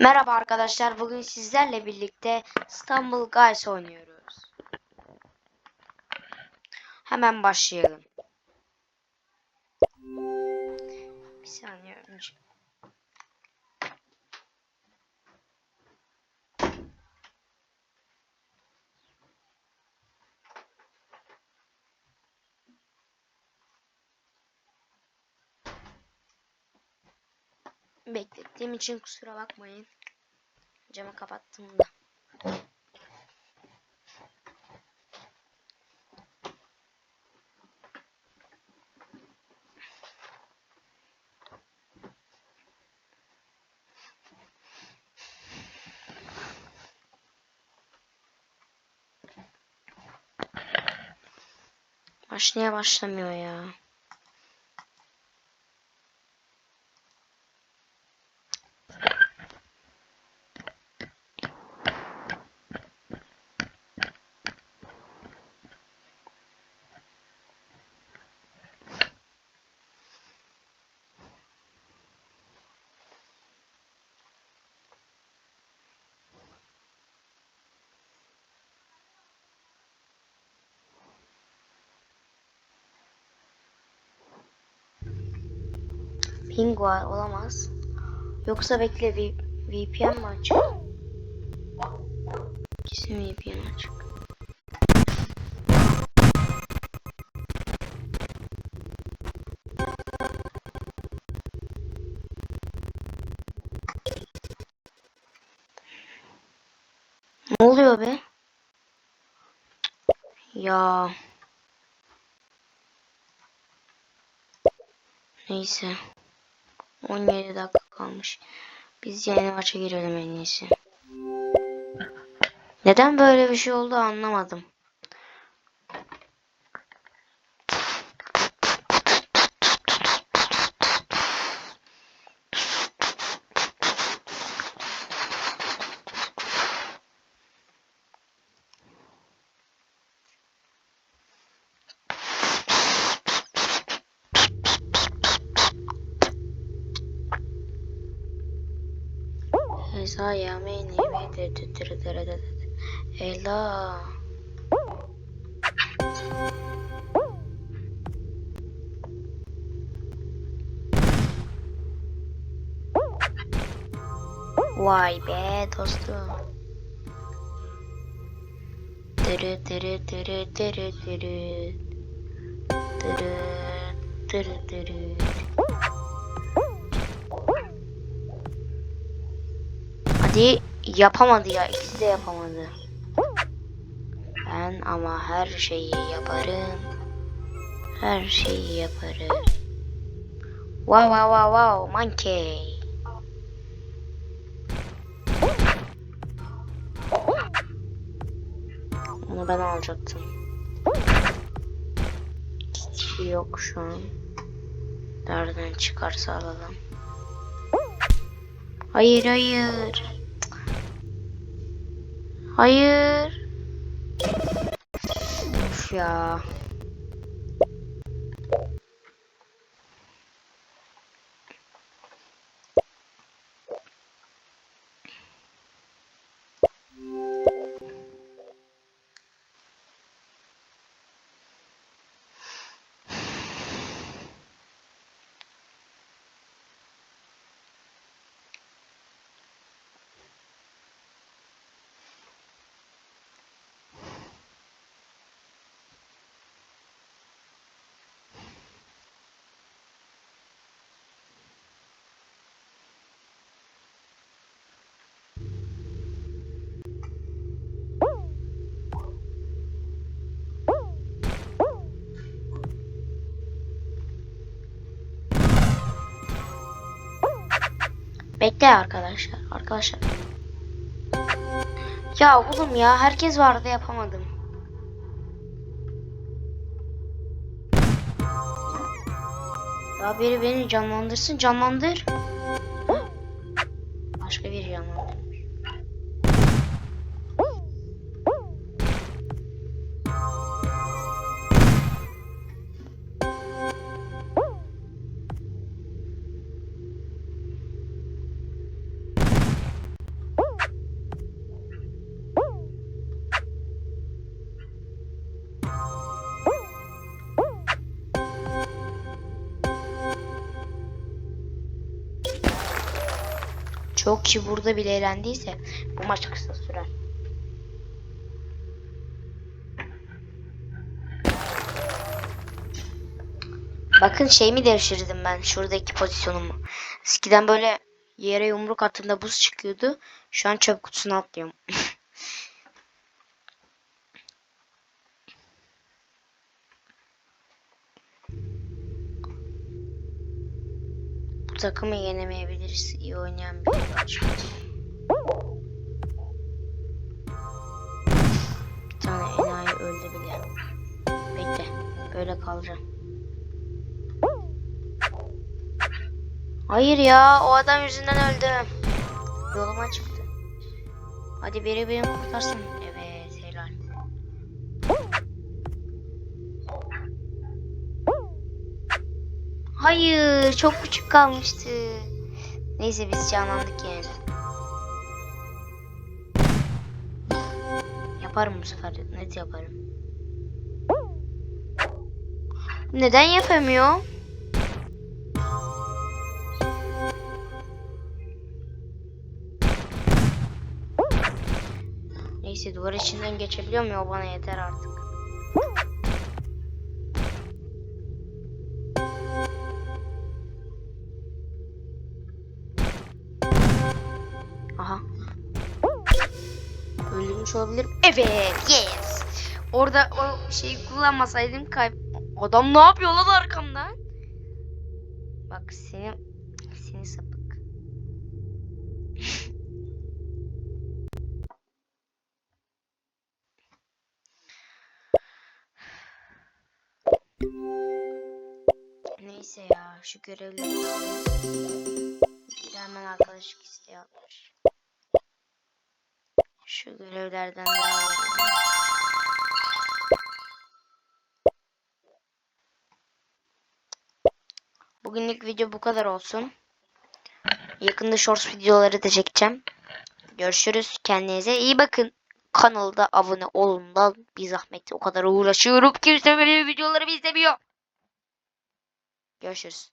Merhaba arkadaşlar. Bugün sizlerle birlikte İstanbul Guys oynuyoruz. Hemen başlayalım. Bir saniye önce. Beklettiğim için kusura bakmayın. Camı kapattım da. Başlaya başlamıyor ya. Ping var olamaz. Yoksa bekle V- VPN mi açık? Kesin VPN açık. Ne oluyor be? Ya. Neyse. 17 dakika kalmış. Biz yeni maça girelim en iyisi. Neden böyle bir şey oldu anlamadım. Eza yameni ve de de de de de de de. Ela. Vay be dostum. Dırı dırı dırı dırı dırı. Dırı dırı dırı. Hadi yapamadı ya ikisi de yapamadı. Ben ama her şeyi yaparım. Her şeyi yaparım. Wow wow wow wow monkey. Onu ben alacaktım. Hiçbir şey yok şu an. Nereden çıkarsa alalım. Hayır hayır. Hayır. Of ya. Bekle arkadaşlar. Arkadaşlar. Ya oğlum ya herkes vardı yapamadım. Ya biri beni canlandırsın canlandır. Başka bir canlandırmış. Çok kişi burada bile eğlendiyse bu maç kısa sürer. Bakın şey mi değiştirdim ben şuradaki pozisyonumu. Eskiden böyle yere yumruk attığında buz çıkıyordu. Şu an çöp kutusuna atlıyorum. takımı yenemeyebiliriz. İyi oynayan bir maç. Bir tane enayi öldü bile. Bekle. Böyle kalacağım. Hayır ya o adam yüzünden öldüm. Yoluma çıktı. Hadi biri beni kurtarsın. Evet Hayır çok küçük kalmıştı. Neyse biz canlandık yani. Yaparım bu sefer net yaparım. Neden yapamıyor? Neyse duvar içinden geçebiliyor mu? O bana yeter artık. Aha. Öldürmüş olabilirim. Evet, yes. Orada o şeyi kullanmasaydım kayıp. Adam ne yapıyor lan arkamdan? Bak seni seni sapık. Neyse ya şu görevleri hemen arkadaşlık isteği atmış. Şu görevlerden de alalım. Bugünlük video bu kadar olsun. Yakında shorts videoları da çekeceğim. Görüşürüz. Kendinize iyi bakın. Kanalda abone olun da bir zahmet. O kadar uğraşıyorum. Kimse benim videolarımı izlemiyor. Görüşürüz.